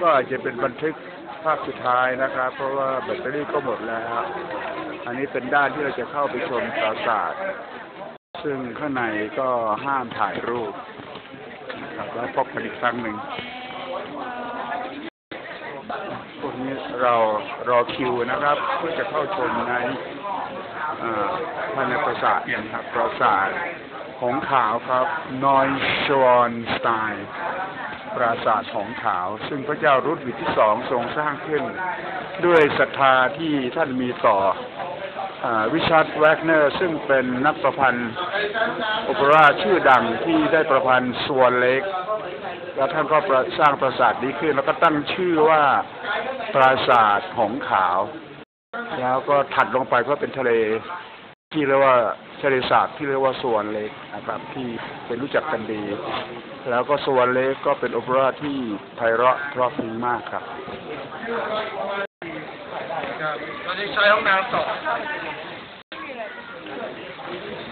ก็อาจจะเป็นบันทึกภาพสุดท้ายนะครับ เพราะว่าแบตเตอรี่ก็หมดแล้ว อันนี้เป็นด้านที่เราจะเข้าไปชมปราสาทซึ่งข้างในก็ห้ามถ่ายรูปนะครับแล้วพบกันอีกครั้งหนึ่งพวกนี้เรารอคิวนะครับ เพื่อจะเข้าชมในอ่าภายในปราสาทนะครับปราสาท ของขาวครับนอยชวอนสไตล์ปราสาทของขาว ซึ่งพระเจ้ารุดวิทที่สองทรงสร้างขึ้น ด้วยศรัทธาที่ท่านมีต่อวิชาร์ดแวกเนอร์ ซึ่งเป็นนักประพันธ์โอเปร่าชื่อดังที่ได้ประพันธ์สวนเล็ก แล้วท่านก็สร้างปราสาทนี้ขึ้น แล้วก็ตั้งชื่อว่าปราสาทหงขาว แล้วก็ถัดลงไปก็เป็นทะเลที่เรียกว่า ทะเลสาบที่เรียกว่าสวนเล็กนะครับที่เป็นรู้จักกันดี แล้วก็สวนเล็กก็เป็นโอเปร่าที่ไพเราะเพราะพิงมากครับตอนนี้ใช้ห้องน้ำต่อ